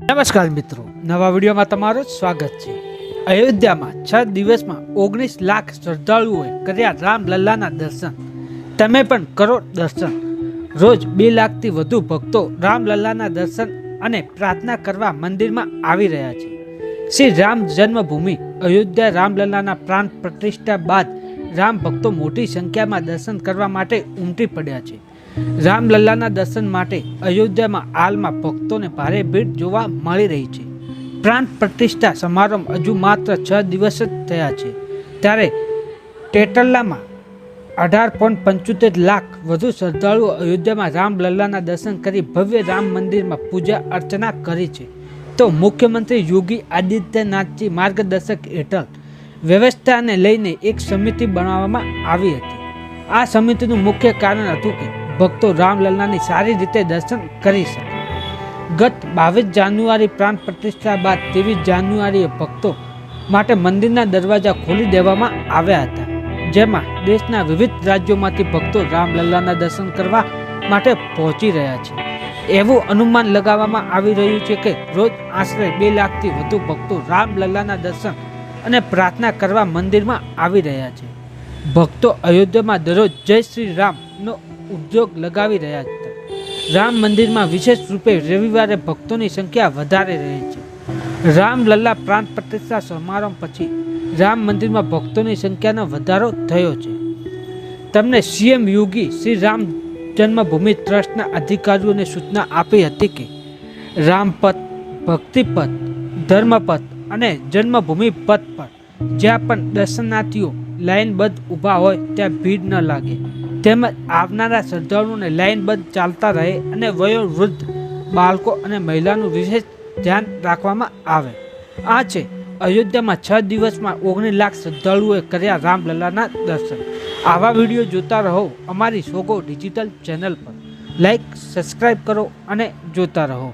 નમસ્કાર મિત્રો, નવા વિડીયોમાં તમારું સ્વાગત છે. અયોધ્યામાં છ દિવસમાં ઓગણીસ લાખ શ્રદ્ધાળુઓએ કર્યા રામલલ્લાના દર્શન. તમે પણ કરો દર્શન. રોજ બે લાખથી વધુ ભક્તો રામલલ્લાના દર્શન અને પ્રાર્થના કરવા મંદિરમાં આવી રહ્યા છે. શ્રી રામ જન્મભૂમિ, અયોધ્યા રામલલ્લાના પ્રાણ પ્રતિષ્ઠા બાદ રામ ભક્તો મોટી સંખ્યામાં દર્શન કરવા માટે ઉમટી પડ્યા છે. રામલલ્લાના દર્શન માટે અયોધ્યામાં હાલમાં ભક્તોને ભારે ભીડ જોવા મળી રહી છે. પ્રાણ પ્રતિષ્ઠા સમારંભ હજુ માત્ર છ દિવસ જ થયા છે. ત્યારે ટેટલ્લામાં અઢાર પોઈન્ટ પંચોતેર લાખ વધુ શ્રદ્ધાળુઓ અયોધ્યામાં રામલલ્લાના દર્શન કરી ભવ્ય રામ મંદિરમાં પૂજા અર્ચના કરી છે. તો મુખ્યમંત્રી યોગી આદિત્યનાથજી માર્ગદર્શક હેઠળ વ્યવસ્થાને લઈને એક સમિતિ બનાવવામાં આવી હતી. આ સમિતિનું મુખ્ય કારણ હતું કે ભક્તો રામલલ્લાની સારી રીતે દર્શન કરી શકે. ગત બાવીસ જાન્યુઆરી પ્રાણ પ્રતિષ્ઠા બાદ ત્રેવીસ જાન્યુઆરીએ ભક્તો માટે મંદિરના દરવાજા ખોલી દેવામાં આવ્યા હતા, જેમાં દેશના વિવિધ રાજ્યોમાંથી ભક્તો રામલલ્લાના દર્શન કરવા માટે પહોંચી રહ્યા છે. એવું અનુમાન લગાવવામાં આવી રહ્યું છે કે રોજ આશરે બે લાખથી વધુ ભક્તો રામલલ્લાના દર્શન અને પ્રાર્થના કરવા મંદિરમાં આવી રહ્યા છે. ભક્તો અયોધ્યામાં દરરોજ જય શ્રી રામનો ઉદ્યોગ લગાવી રહ્યા હતા રામ મંદિરમાં વિશેષ રૂપે રવિવારે ભક્તોની સંખ્યા વધારે રહે છે. રામલલ્લા પ્રાંત પ્રતિષ્ઠા સમારંભ પછી રામ મંદિરમાં ભક્તોની સંખ્યાનો વધારો થયો છે. તમને સીએમ યોગી શ્રી રામ જન્મભૂમિ ટ્રસ્ટના અધિકારીઓને સૂચના આપી હતી કે રામપથ ભક્તિપથ ધર્મપથ અને જન્મભૂમિ પથ પર જ્યાં પણ દર્શનાર્થીઓ લાઇનબદ્ધ ઊભા હોય ત્યાં ભીડ ન લાગે. તેમજ આવનારા શ્રદ્ધાળુઓને લાઇનબદ્ધ ચાલતા રહે અને વયોવૃદ્ધ બાળકો અને મહિલાનું વિશેષ ધ્યાન રાખવામાં આવે. આ છે અયોધ્યામાં છ દિવસમાં ઓગણીસ લાખ શ્રદ્ધાળુઓએ કર્યા રામલલ્લાના દર્શન. આવા વીડિયો જોતા રહો અમારી સોગો ડિજિટલ ચેનલ પર. લાઈક સબસ્ક્રાઈબ કરો અને જોતા રહો.